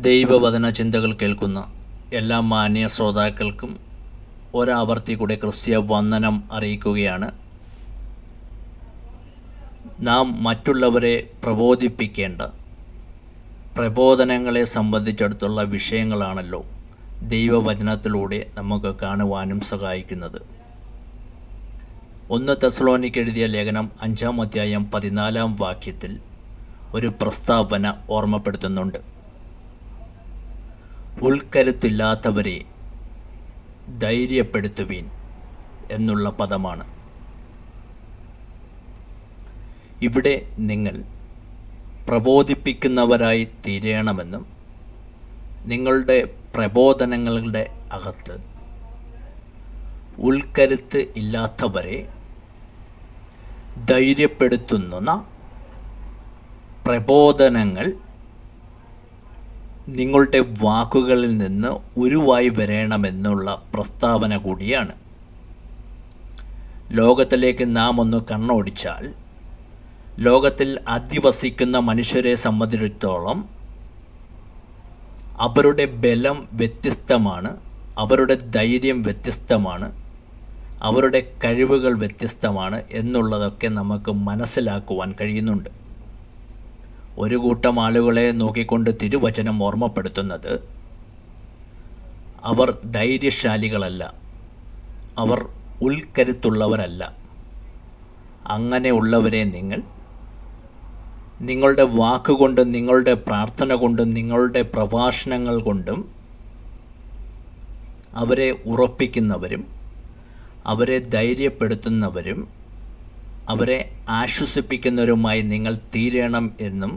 ദൈവവചന ചിന്തകൾ കേൾക്കുന്ന എല്ലാ മാന്യ ശ്രോതാക്കൾക്കും ഒരാവർത്തി കൂടെ ക്രിസ്തീയ വന്ദനം അറിയിക്കുകയാണ്. നാം മറ്റുള്ളവരെ പ്രബോധിപ്പിക്കേണ്ട പ്രബോധനങ്ങളെ സംബന്ധിച്ചിടത്തുള്ള വിഷയങ്ങളാണല്ലോ ദൈവവചനത്തിലൂടെ നമുക്ക് കാണുവാനും സഹായിക്കുന്നത്. ഒന്ന് തെസ്ലോണിക്ക് എഴുതിയ ലേഖനം അഞ്ചാം അധ്യായം പതിനാലാം വാക്യത്തിൽ ഒരു പ്രസ്താവന ഓർമ്മപ്പെടുത്തുന്നുണ്ട്. ഉൾക്കരുത്തില്ലാത്തവരെ ധൈര്യപ്പെടുത്തുവീൻ എന്നുള്ള പദമാണ്. ഇവിടെ നിങ്ങൾ പ്രബോധിപ്പിക്കുന്നവരായി തീരണമെന്നും നിങ്ങളുടെ പ്രബോധനങ്ങളുടെ അകത്ത് ഉൾക്കരുത്ത് ഇല്ലാത്തവരെ ധൈര്യപ്പെടുത്തുന്ന പ്രബോധനങ്ങൾ നിങ്ങളുടെ വാക്കുകളിൽ നിന്ന് ഉരുവായി വരണമെന്നുള്ള പ്രസ്താവന കൂടിയാണ്. ലോകത്തിലേക്ക് നാം ഒന്ന് കണ്ണോടിച്ചാൽ ലോകത്തിൽ അധിവസിക്കുന്ന മനുഷ്യരെ സംബന്ധിച്ചിടത്തോളം അവരുടെ ബലം വ്യത്യസ്തമാണ് അവരുടെ ധൈര്യം വ്യത്യസ്തമാണ് അവരുടെ കഴിവുകൾ വ്യത്യസ്തമാണ് എന്നുള്ളതൊക്കെ നമുക്ക് മനസ്സിലാക്കുവാൻ കഴിയുന്നുണ്ട്. ഒരു കൂട്ടം ആളുകളെ നോക്കിക്കൊണ്ട് തിരുവചനം ഓർമ്മപ്പെടുത്തുന്നത് അവർ ധൈര്യശാലികളല്ല. അവർ ഉൾക്കരുത്തുള്ളവരല്ല. അങ്ങനെയുള്ളവരെ നിങ്ങൾ നിങ്ങളുടെ വാക്കുകൊണ്ടും നിങ്ങളുടെ പ്രാർത്ഥന കൊണ്ടും നിങ്ങളുടെ പ്രഭാഷണങ്ങൾ കൊണ്ടും അവരെ ഉറപ്പിക്കുന്നവരും അവരെ ധൈര്യപ്പെടുത്തുന്നവരും അവരെ ആശ്വസിപ്പിക്കുന്നവരുമായി നിങ്ങൾ തീരണം എന്നും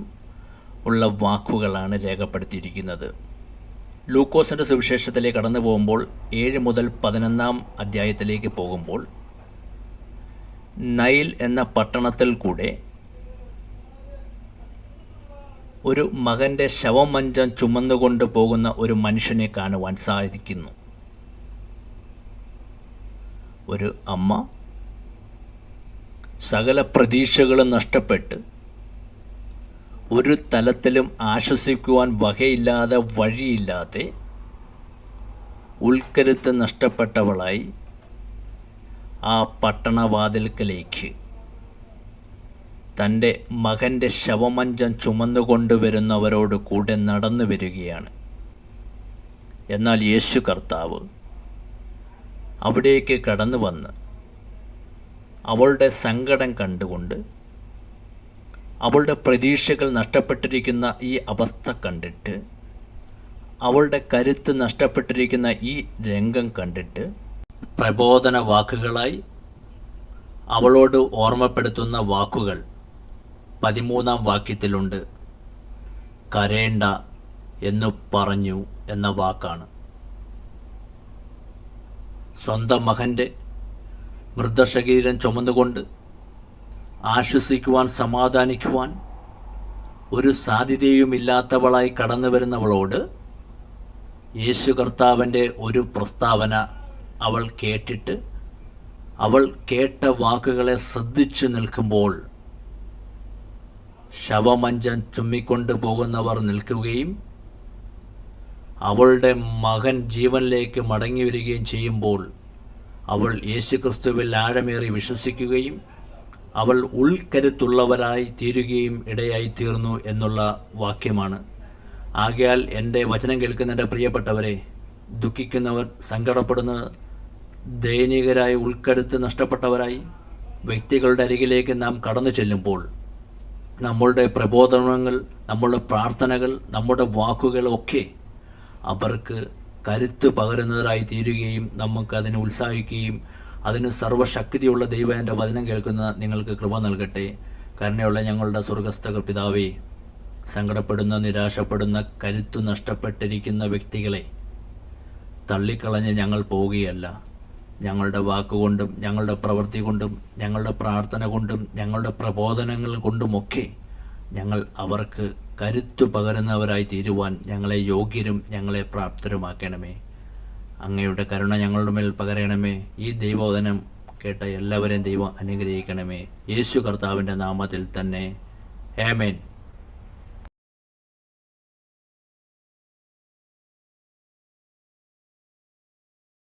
ഉള്ള വാക്കുകളാണ് രേഖപ്പെടുത്തിയിരിക്കുന്നത്. ലൂക്കോസിന്റെ സുവിശേഷത്തിലേക്ക് കടന്നു പോകുമ്പോൾ ഏഴ് മുതൽ പതിനൊന്നാം അധ്യായത്തിലേക്ക് പോകുമ്പോൾ നൈൽ എന്ന പട്ടണത്തിൽ കൂടെ ഒരു മകന്റെ ശവമഞ്ചം ചുമന്നുകൊണ്ട് പോകുന്ന ഒരു മനുഷ്യനെ കാണുവാൻ സാധിക്കുന്നു. ഒരു അമ്മ സകല പ്രതീക്ഷകളും നഷ്ടപ്പെട്ട് ഒരു തലത്തിലും ആശ്വസിക്കുവാൻ വകയില്ലാതെ വഴിയില്ലാതെ ഉൾക്കരുത്ത് നഷ്ടപ്പെട്ടവളായി ആ പട്ടണവാതിൽക്കലേക്ക് തന്റെ മകന്റെ ശവമഞ്ചം ചുമന്നുകൊണ്ടുവരുന്നവരോട് കൂടെ നടന്നു വരികയാണ്. എന്നാൽ യേശു കർത്താവ് അവിടേക്ക് കടന്നു വന്ന് അവളുടെ സങ്കടം കണ്ടുകൊണ്ട് അവളുടെ പ്രതീക്ഷകൾ നഷ്ടപ്പെട്ടിരിക്കുന്ന ഈ അവസ്ഥ കണ്ടിട്ട് അവളുടെ കരുത്ത് നഷ്ടപ്പെട്ടിരിക്കുന്ന ഈ രംഗം കണ്ടിട്ട് പ്രബോധന വാക്കുകളായി അവളോട് ഓർമ്മപ്പെടുത്തുന്ന വാക്കുകൾ പതിമൂന്നാം വാക്യത്തിലുണ്ട്. കരേണ്ട എന്ന് പറഞ്ഞു എന്ന വാക്കാണ്. സ്വന്തം മകന്റെ മൃതശരീരം ചുമന്നുകൊണ്ട് ആശ്വസിക്കുവാൻ സമാധാനിക്കുവാൻ ഒരു സാധ്യതയുമില്ലാത്തവളായി കടന്നു വരുന്നവളോട് യേശു കർത്താവിന്റെ ഒരു പ്രസ്താവന അവൾ കേട്ടിട്ട് അവൾ കേട്ട വാക്കുകളെ ശ്രദ്ധിച്ചു നിൽക്കുമ്പോൾ ശവമഞ്ചം ചുമ്മിക്കൊണ്ടു പോകുന്നവർ നിൽക്കുകയും അവളുടെ മകൻ ജീവനിലേക്ക് മടങ്ങി വരികയും ചെയ്യുമ്പോൾ അവൾ യേശുക്രിസ്തുവിൽ ആഴമേറി വിശ്വസിക്കുകയും അവൾ ഉൾക്കരുത്തുള്ളവരായി തീരുകയും ഇടയായി തീർന്നു എന്നുള്ള വാക്യമാണ്. ആകയാൽ എന്റെ വചനം കേൾക്കുന്ന എന്റെ പ്രിയപ്പെട്ടവരെ ദുഃഖിക്കുന്നവർ സങ്കടപ്പെടുന്നത് ദയനീയരായി ഉൾക്കരുത്ത് നഷ്ടപ്പെട്ടവരായി വ്യക്തികളുടെ അരികിലേക്ക് നാം കടന്നു ചെല്ലുമ്പോൾ നമ്മളുടെ പ്രബോധനങ്ങൾ നമ്മളുടെ പ്രാർത്ഥനകൾ നമ്മുടെ വാക്കുകളൊക്കെ അവർക്ക് കരുത്ത് പകരുന്നതായി തീരുകയും നമുക്ക് അതിനെ ഉത്സാഹിക്കുകയും അതിന് സർവശക്തിയുള്ള ദൈവം എന്റെ വചനം കേൾക്കുന്ന നിങ്ങൾക്ക് കൃപ നൽകട്ടെ. കരുണയുള്ള ഞങ്ങളുടെ സ്വർഗസ്ഥ പിതാവേ സങ്കടപ്പെടുന്ന നിരാശപ്പെടുന്ന കരുത്ത് നഷ്ടപ്പെട്ടിരിക്കുന്ന വ്യക്തികളെ തള്ളിക്കളഞ്ഞ് ഞങ്ങൾ പോവുകയല്ല. ഞങ്ങളുടെ വാക്കുകൊണ്ടും ഞങ്ങളുടെ പ്രവൃത്തി കൊണ്ടും ഞങ്ങളുടെ പ്രാർത്ഥന കൊണ്ടും ഞങ്ങളുടെ പ്രബോധനങ്ങൾ കൊണ്ടുമൊക്കെ ഞങ്ങൾ അവർക്ക് കരുത്തു പകരുന്നവരായി തീരുവാൻ ഞങ്ങളെ യോഗ്യരും ഞങ്ങളെ പ്രാപ്തരുമാക്കണമേ. അങ്ങയുടെ കരുണ ഞങ്ങളുടെ മേൽ പകരണമേ. ഈ ദൈവോധനം കേട്ട എല്ലാവരെയും ദൈവം അനുഗ്രഹിക്കണമേ. യേശു കർത്താവിന്റെ നാമത്തിൽ തന്നെ. ഏമേൻ